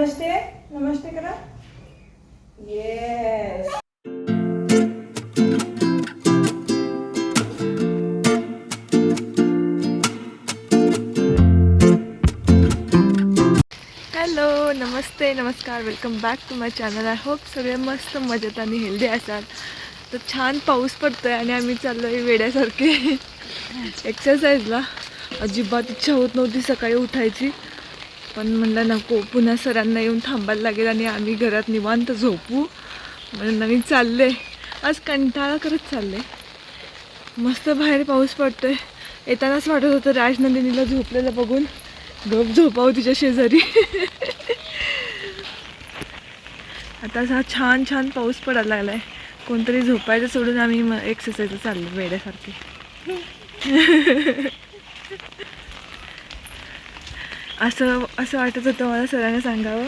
नमस्ते नमस्ते करा. Yes hello नमस्ते नमस्कार. Welcome back to my channel I hope सगळे मस्त मजेत आणि हेल्दी असाल. तर छान पाऊस पडतोय आणि आम्ही चाललोय वेड्यासारखे. एक्सरसाइजला अजिबात इच्छा होत नव्हती सकाळी उठायची. पण म्हणलं नको पुन्हा सरांना येऊन थांबायला लागेल आणि आम्ही घरात निवांत झोपू. म्हणून आम्ही चालले आज कंटाळा करत चालले मस्त बाहेर पाऊस पडतोय. येतानाच वाटत होतं राजनंदिनीला झोपलेलं बघून. गप झोपावं तिच्या शेजारी. आता असा छान छान पाऊस पडायला लागलाय. कोणतरी झोपायचं सोडून आम्ही मग एक्सरसाइज चाललो वेड्यासारखी. असं असं वाटत होतं मला सरांना सांगावं.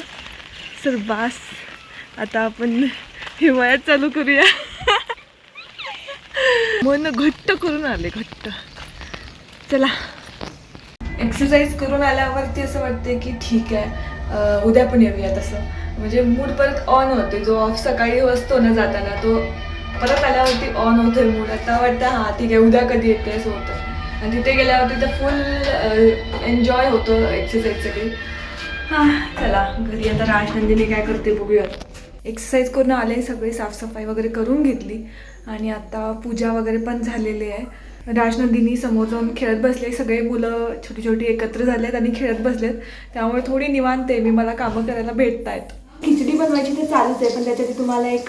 सर बास. आता आपण हिवाळ्यात चालू करूया. मन घट्ट करून आले घट्ट. चला. एक्सरसाइज करून आल्यावरती असं वाटते की ठीक आहे. उद्या पण येऊया तसं म्हणजे मूड परत ऑन होते जो ऑफ सकाळी असतो ना जाताना तो परत आल्यावरती ऑन होतोय मूड आता वाटतं हां ठीक आहे उद्या कधी येते असं होतं. आणि तिथे गेल्यावरती तर फुल एन्जॉय होतो एक्सरसाइज सगळी हां चला घरी आता राजनंदिनी काय करते बघूया एक्सरसाइज करून आले सगळी साफसफाई वगैरे करून घेतली. आणि आता पूजा वगैरे पण झालेली आहे. राजनंदिनी समोर जाऊन खेळत बसले सगळे मुलं छोटी छोटी एकत्र झालेत आणि खेळत बसलेत. त्यामुळे थोडी निवांत आहे मी मला कामं करायला भेटत आहेत खिचडी बनवायची ते चालूच आहे पण त्याच्यासाठी तुम्हाला एक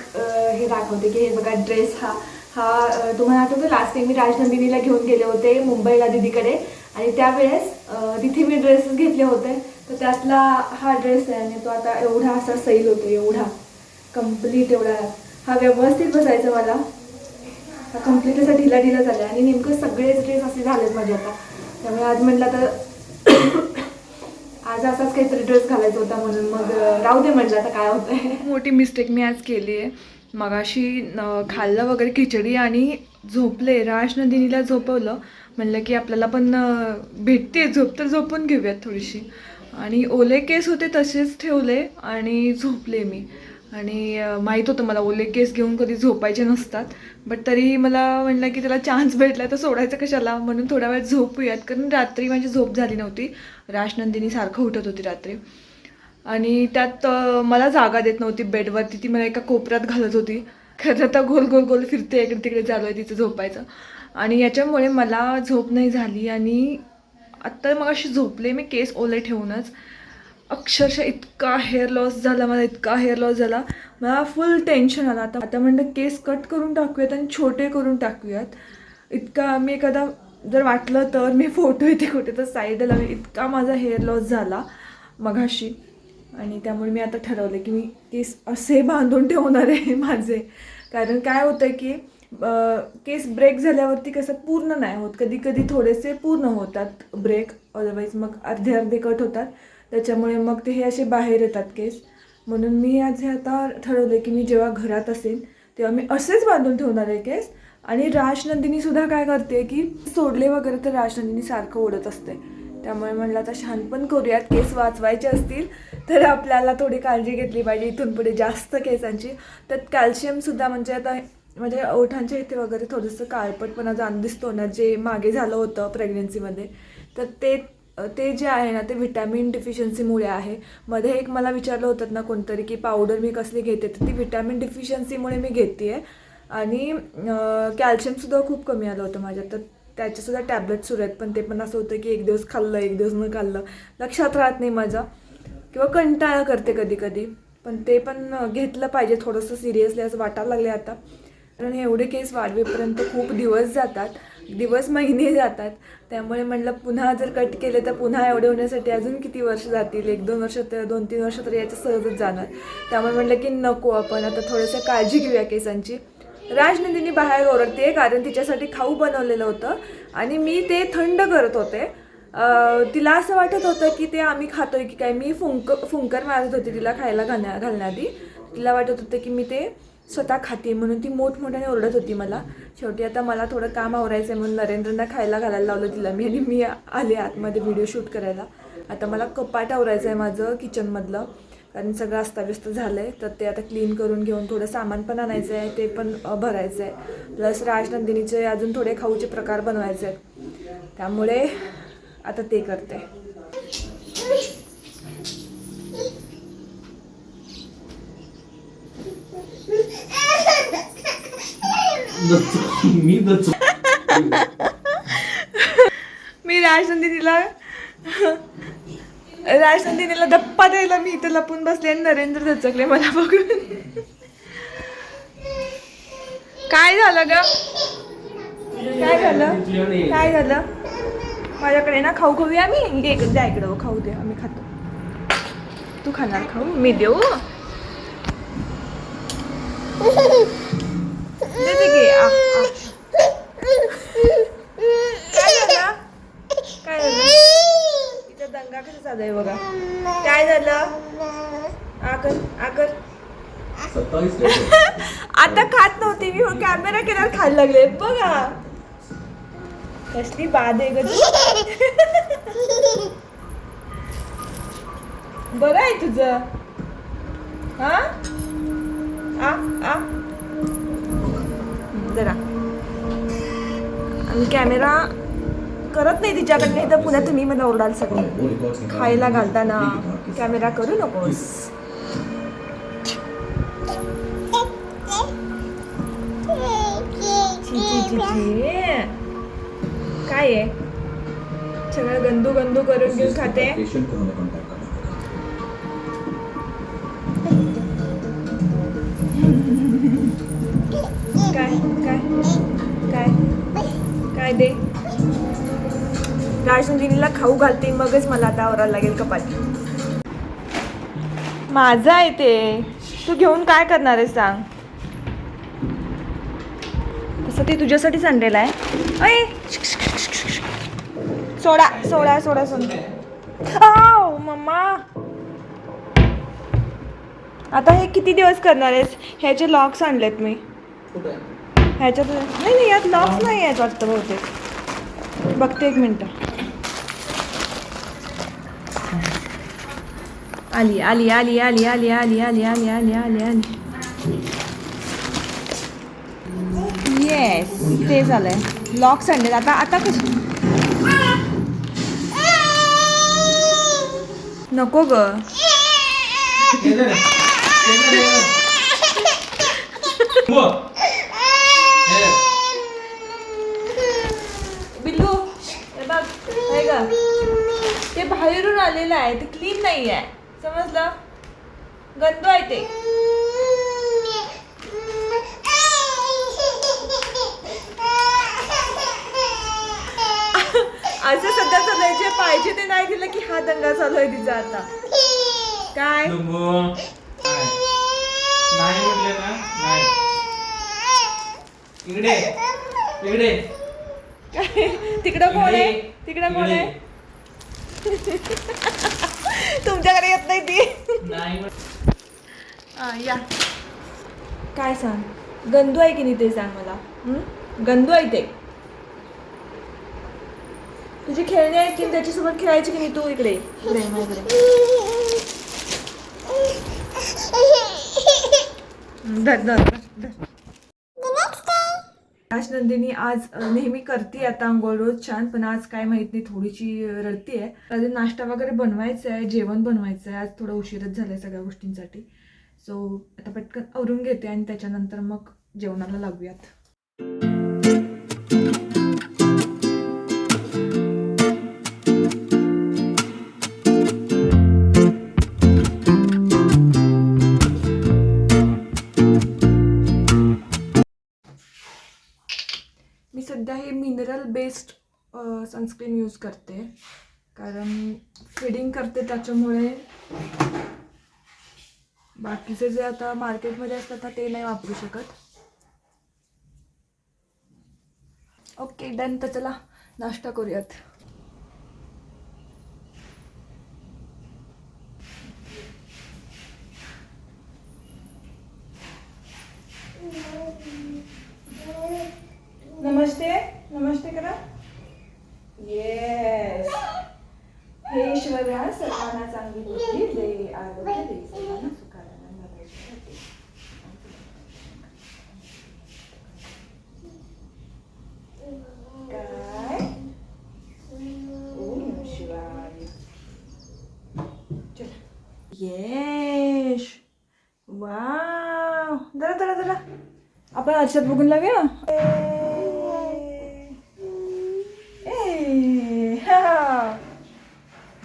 हे दाखवते की हे बघा ड्रेस हा हा तुम्हाला आठवतो लास्ट टाइम मी राजनंदिनीला घेऊन गेले होते मुंबईला दिदीकडे. आणि त्यावेळेस तिथे मी ड्रेसेस घेतले होते. तर त्यातला हा ड्रेस आहे आणि तो आता एवढा असा सैल होतो एवढा. कंप्लीट एवढा. हा व्यवस्थित बसायचा मला. हा कंप्लीट असा ढिला ढिला झाला आणि नेमकं सगळेच ड्रेस असे झालेत माझे आता. त्यामुळे आज म्हटलं तर आज असाच काहीतरी ड्रेस घालायचा होता म्हणून मग राहू दे म्हटलं आता काय होतंय. मोठी मिस्टेक मी आज केली आहे मगाशी खाल्लं वगैरे खिचडी आणि झोपले. राजनंदिनीला झोपवलं. म्हणलं की आपल्याला पण भेटते. झोप तर झोपून घेऊयात थोडीशी. आणि ओले केस होते तसेच ठेवले आणि झोपले मी. आणि माहीत होतं मला ओले केस घेऊन कधी झोपायचे नसतात. बट तरी मला म्हणलं की त्याला चान्स भेटला तर सोडायचं कशाला? म्हणून थोड्या वेळ झोपूयात. कारण रात्री माझी झोप झाली नव्हती. राजनंदिनी सारखं उठत होती रात्री. आणि त्यात मला जागा देत नव्हती बेडवरती. ती मला एका कोपऱ्यात घालत होती. खरं आता गोल गोल गोल फिरते इकडे तिकडे चालू आहे तिचं झोपायचं. आणि याच्यामुळे मला झोप नाही झाली आणि आत्ता मग अशी झोपले मी केस ओले ठेवूनच. अक्षरशः इतका हेअर लॉस झाला मला इतका हेअर लॉस झाला. मला फुल टेन्शन आलं. आता आता म्हणलं केस कट करून टाकूयात आणि छोटे करून टाकूयात. इतका मी एखादा जर वाटलं तर मी फोटो इथे कुठे तर साईडला लावेल इतका माझा हेअर लॉस झाला मघाशी आणि त्यामुळे मी आता ठरवलं की मी केस असे बांधून ठेवणार आहे माझे. कारण काय होतं की केस ब्रेक झाल्यावरती कसं पूर्ण नाही होत. कधी कधी थोडेसे पूर्ण होतात ब्रेक अदरवाईज मग अर्धे अर्धे कट होतात. त्याच्यामुळे मग ते हे असे बाहेर येतात केस. म्हणून मी आज हे आता ठरवलं की मी जेव्हा घरात असेल तेव्हा मी असेच बांधून ठेवणार आहे केस. आणि राजनंदिनी सुद्धा काय करते की सोडले वगैरे तर राजनंदिनी सारखं ओढत असते. त्यामुळे म्हणलं आता शहाणपण पण करूयात केस वाचवायचे असतील तर आपल्याला थोडी काळजी घेतली पाहिजे इथून पुढे जास्त केसांची. त्यात कॅल्शियमसुद्धा म्हणजे आता म्हणजे ओठांच्या इथे वगैरे थोडंसं काळपटपणा जाण दिसतो ना जे मागे झालं होतं प्रेग्नेन्सीमध्ये तर ते ते जे आहे ना ते व्हिटॅमिन डिफिशियन्सीमुळे आहे. मध्ये एक मला विचारलं होतं ना कोणतरी की पावडर मी कसली घेते तर ती व्हिटॅमिन डिफिशियन्सीमुळे मी घेते आहे आणि कॅल्शियमसुद्धा खूप कमी आलं होतं माझ्यात. तर त्याचेसुद्धा टॅबलेट सुरू आहेत पण ते पण असं होतं की एक दिवस खाल्लं एक दिवस न खाल्लं. लक्षात राहत नाही माझं किंवा कंटाळा करते कधी कधी पण ते पण घेतलं पाहिजे थोडंसं सिरियसली असं वाटायला लागले आता. कारण एवढे केस वाढवेपर्यंत खूप दिवस जातात. दिवस महिने जातात. त्यामुळे म्हटलं पुन्हा जर कट केले तर पुन्हा एवढे होण्यासाठी अजून किती वर्ष जातील? एक दोन वर्ष तर दोन तीन वर्ष तर याच्या सहजच जाणार. त्यामुळे म्हटलं की नको आपण आता थोडंसं काळजी घेऊया केसांची. राजनंदिनी बाहेर ओरडते कारण तिच्यासाठी खाऊ बनवलेलं होतं. आणि मी ते थंड करत होते. तिला असं वाटत होतं की ते आम्ही खातोय की काय? मी फुंक फुंकर मारत होते तिला खायला घालण्या घालण्याआधी. तिला वाटत होतं की मी ते स्वतः खाते म्हणून ती मोठमोठ्याने ओरडत होती मला. शेवटी आता मला थोडं काम आवरायचं आहे म्हणून नरेंद्रना खायला घालायला लावलं तिला मी आणि मी आले आतमध्ये व्हिडिओ शूट करायला. आता मला कपाट आवरायचं आहे माझं किचनमधलं कारण सगळं अस्ताव्यस्त झालं आहे तर ते आता क्लीन करून घेऊन थोडं सामान पण आणायचं आहे ते पण भरायचं आहे प्लस राजनंदिनीचे अजून थोडे खाऊचे प्रकार बनवायचे आहेत त्यामुळे आता ते करते. मी मी राजनंदिनीला राजनंदिनीला दप्पा द्यायला मी इथं लपून बसले आणि नरेंद्र दचकले मला बघून. काय झालं ग? काय झालं? काय झालं? माझ्याकडे ना खाऊ खाऊया मी घे इकडे द्या इकडं. खाऊ दे आम्ही खातो. तू खाणार खाऊ? मी देऊ? दे दे घे आ, आ. काय झालं काय झालं इथं आहे बघा. काय झालं? आकर आकर आता खात नव्हती मी कॅमेरा केल्यावर खायला लागले. बघा. कसली बाद आहे ग बरं आहे तुझं. हा? आ आ. जरा. आणि कॅमेरा करत नाही तिच्याकडे नाही तर पुन्हा तुम्ही मला ओरडाल सगळे. खायला घालताना कॅमेरा करू नकोस. काय आहे? सगळं गंदू गंदू करून घेऊन खाते? काय काय काय? काय दे? राजसंजीनीला खाऊ घालते मगच मला आता आवरायला लागेल कपाट. माझं आहे ते तू घेऊन काय करणार आहे सांग. तसं ते तुझ्यासाठीच आणलेलं आहे. अय! सोडा सोडा सोडा सोडा. मम्मा. आता हे किती दिवस करणार आहेस? ह्याचे लॉक्स आणलेत मी. ह्याच्यात नाही नाही यात लॉक्स नाही आहेत वाटतं बहुतेक. बघते एक मिनटं. आली आली आली आली आली आली आली आली आली आली आली येस ते झालंय लॉक्स आणलेत आता आता कसं नको ग बिल्लू हे बघ ग ते बाहेरून आलेलं आहे ते क्लीन नाही आहे समजलं? गंदू आहे ते. असं सध्या चालू जे पाहिजे ते नाही दिलं की हा दंगा चालू आहे तिचा आता. काय? नाही. म्हटले ना? नाही. इकडे. इकडे. तिकडं कोण आहे? तिकडं कोण आहे? तुमच्याकडे येत नाही ती. या. काय सांग? गंदू आहे की नाही ते सांग मला. हं? गंदू आहे ते. तुझी खेळणी आहेत की त्याच्यासोबत खेळायची की नाही तू इकडे? इकडे ये, माझ्याकडे. धर धर धर, आज राजनंदिनी आज नेहमी करते आता आंघोळ रोज छान पण आज काय माहीत नाही थोडीशी रडती आहे अजून नाश्ता वगैरे बनवायचा आहे जेवण बनवायचं आहे आज थोडं उशीरच झालंय सगळ्या गोष्टींसाठी. सो आता पटकन आवरून घेते आणि त्याच्यानंतर मग जेवणाला लागूयात. बेस्ट सनस्क्रीन यूज करते. कारण फिडिंग करते त्याच्यामुळे बाकीचे जे आता मार्केटमध्ये असतात ते नाही वापरू शकत. ओके डन तर चला नाश्ता करूयात. सर्वांना चांगली बुद्धी दे आरोग्य दे सर्वांना सुखाला काय? ओम शिवाय. चला. येश. वा जरा जरा जरा. आपण आरशात बघून लावूया?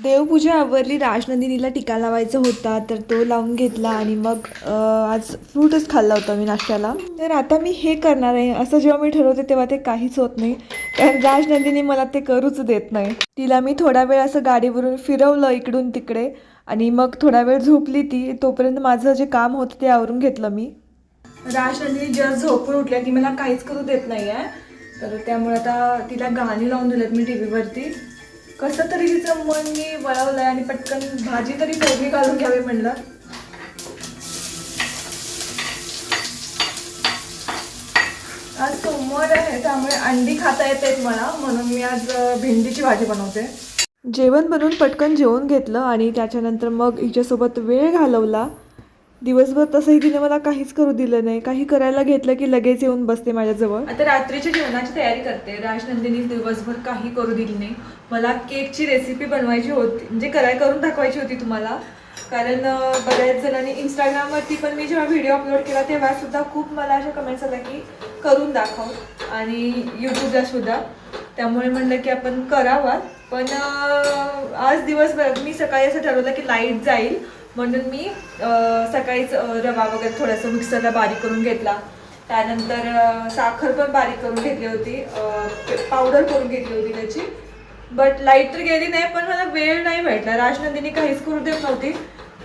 देवपूजा आवरली राजनंदिनीला टिका लावायचा होता तर तो लावून घेतला आणि मग आज फ्रूटच खाल्ला होता मी नाश्त्याला. तर आता मी हे करणार आहे. असं जेव्हा मी ठरवते तेव्हा ते काहीच होत नाही. कारण राजनंदिनी मला ते करूच देत नाही. तिला मी थोडा वेळ असं गाडीवरून फिरवलं इकडून तिकडे आणि मग थोडा वेळ झोपली ती. तोपर्यंत माझं जे काम होतं ते आवरून घेतलं मी. राजनंदिनी जस्ट झोपून उठल्या ती मला काहीच करू देत नाही आहे तर त्यामुळे आता तिला गाणी लावून दिलेत मी टी व्हीवरती कसं तरी तिचं मन मी वळवलंय आणि पटकन भाजी तरी फोडणी घालून घ्यावी म्हणलं. आज सोमवार आहे त्यामुळे अंडी खाता येते मला म्हणून मी आज भेंडीची भाजी बनवते. जेवण बनवून पटकन जेवून घेतलं आणि त्याच्यानंतर मग हिच्यासोबत वेळ घालवला. दिवसभर तसंही तिने मला काहीच करू दिलं नाही. काही करायला घेतलं की लगेच येऊन बसते माझ्याजवळ. आता रात्रीच्या जेवणाची तयारी करते. राजनंदिनी दिवसभर काही करू दिली नाही. मला केकची रेसिपी बनवायची होती म्हणजे कराय करून दाखवायची होती तुम्हाला. कारण बऱ्याच जणांनी इंस्टाग्रामवरती पण मी जेव्हा व्हिडिओ अपलोड केला तेव्हा सुद्धा खूप मला अशा कमेंट्स आल्या की करून दाखव. आणि यूट्यूबला सुद्धा. त्यामुळे म्हणलं की आपण करावा. पण आज दिवसभर मी सकाळी असं ठरवलं की लाइट जाईल. म्हणून मी सकाळीच रवा वगैरे थोडंसं मिक्सरला बारीक करून घेतला. त्यानंतर साखर पण बारीक करून घेतली होती. पावडर करून घेतली होती त्याची. बट लाइट तर गेली नाही पण मला वेळ नाही भेटला. राजनंदिनी काहीच करू देत नव्हती.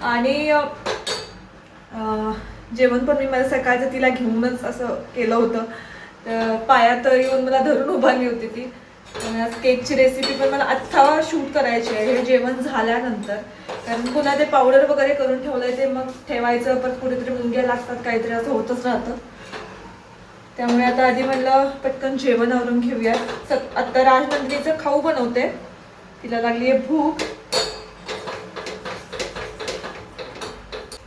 आणि जेवण पण मी मला सकाळचं तिला घेऊनच असं केलं होतं. तर पायात येऊन मला धरून उभारली होती ती. आणि आज केकची रेसिपी पण मला आत्ता शूट करायची आहे. हे जेवण झाल्यानंतर. कारण पुन्हा ते पावडर वगैरे करून ठेवलंय ते मग ठेवायचं परत कुठेतरी मुंग्या लागतात काहीतरी असं होतच राहतं. त्यामुळे आता आधी म्हणलं पटकन जेवण आवरून घेऊया. स आत्ता राजनंदिनीचं खाऊ बनवते. तिला लागली आहे भूक.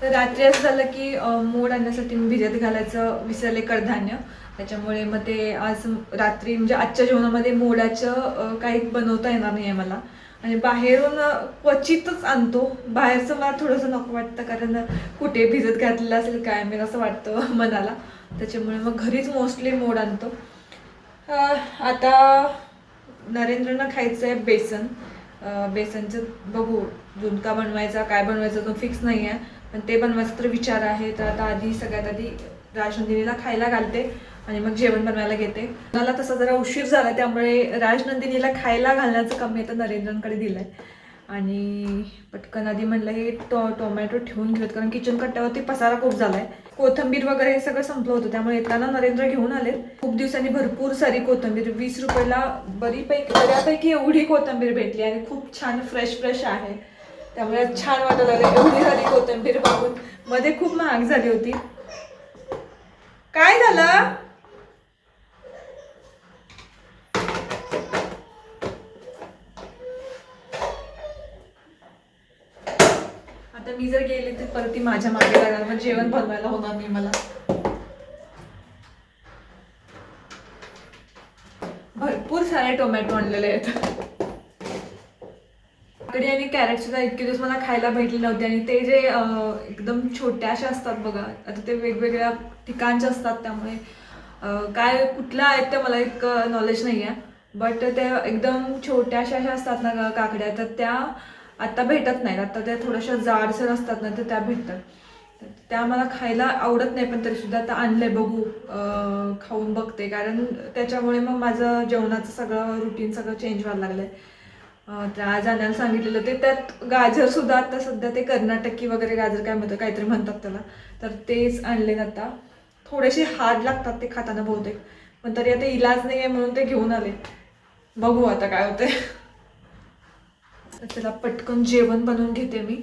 तर रात्री असं झालं की मोड आणण्यासाठी मी भिजत घालायचं विसरले कडधान्य. त्याच्यामुळे मग ते आज रात्री म्हणजे आजच्या जेवणामध्ये मोडाचं काही बनवता येणार नाही आहे मला. आणि बाहेरून क्वचितच आणतो. बाहेरचं मला थोडंसं नको वाटतं कारण कुठे भिजत घातलेलं असेल काय मी असं वाटतं मनाला. त्याच्यामुळे मग घरीच मोस्टली मोड आणतो. आता नरेंद्रनं खायचं आहे बेसन बेसनचं बघू झुणका बनवायचा काय बनवायचा तो फिक्स नाही आहे पण ते बनवायचा तर विचार आहे. तर आता आधी सगळ्यात आधी राजनंदिनीला खायला घालते. आणि मग जेवण बनवायला घेते. मला तसा जरा उशीर झाला त्यामुळे राजनंदिनीला खायला घालण्याचं काम मी आता नरेंद्रांकडे दिलं आहे आणि पटकन आधी म्हणलं हे टो टोमॅटो ठेवून घेऊत कारण किचन कट्ट्यावरती पसारा खूप झाला आहे कोथंबीर वगैरे हे सगळं संपलं होतं त्यामुळे येताना नरेंद्र घेऊन आले. खूप दिवसांनी भरपूर सारी कोथंबीर वीस रुपयाला बरीपैकी बऱ्यापैकी एवढी कोथंबीर भेटली आणि खूप छान फ्रेश फ्रेश आहे. त्यामुळे छान वाटत आलं एवढी सारी कोथंबीर बघून. मध्ये खूप महाग झाली होती. काय झालं? तर मी जर गेले तर परत ती माझ्या मागे लागणार मग जेवण बनवायला होणार नाही मला. भरपूर सारे टोमॅटो आणलेले आहेत. काकडी आणि कॅरेट सुद्धा इतके दिवस मला खायला भेटले नव्हते आणि ते जे एकदम छोट्याशा असतात बघा आता ते वेगवेगळ्या ठिकाणचे असतात त्यामुळे काय कुठल्या आहेत ते मला इतकं नॉलेज नाही आहे बट त्या एकदम छोट्याशा अशा असतात ना काकड्या तर त्या आता भेटत नाहीत. आता त्या थोड्याशा जाडसर असतात ना तर त्या भेटतात. त्या मला खायला आवडत नाही पण तरी सुद्धा आता आणलंय बघू खाऊन बघते. कारण त्याच्यामुळे मग माझं जेवणाचं सगळं रुटीन सगळं चेंज व्हायला लागलंय. आहे आज आणायला सांगितलेलं ते. त्यात गाजर सुद्धा आता सध्या ते कर्नाटकी वगैरे गाजर काय म्हणतात काहीतरी म्हणतात त्याला. तर तेच आणले आता. थोडेसे हार्ड लागतात ते खाताना बहुतेक. पण तरी आता इलाज नाही आहे म्हणून ते घेऊन आले. बघू आता काय होते तर त्याला पटकन जेवण बनवून घेते मी.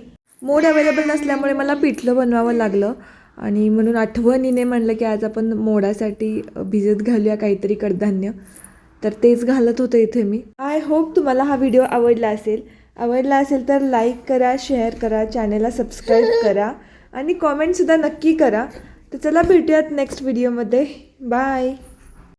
मोड अवेलेबल नसल्यामुळे मला पिठलं बनवावं लागलं. आणि म्हणून आठवणीने म्हणलं की आज आपण मोडासाठी भिजत घालूया काहीतरी कडधान्य. तर तेच घालत होते इथे मी. आय होप तुम्हाला हा व्हिडिओ आवडला असेल. आवडला असेल तर लाईक करा शेअर करा चॅनेलला सबस्क्राईब करा. आणि कॉमेंटसुद्धा नक्की करा. तर चला भेटूयात नेक्स्ट व्हिडिओमध्ये बाय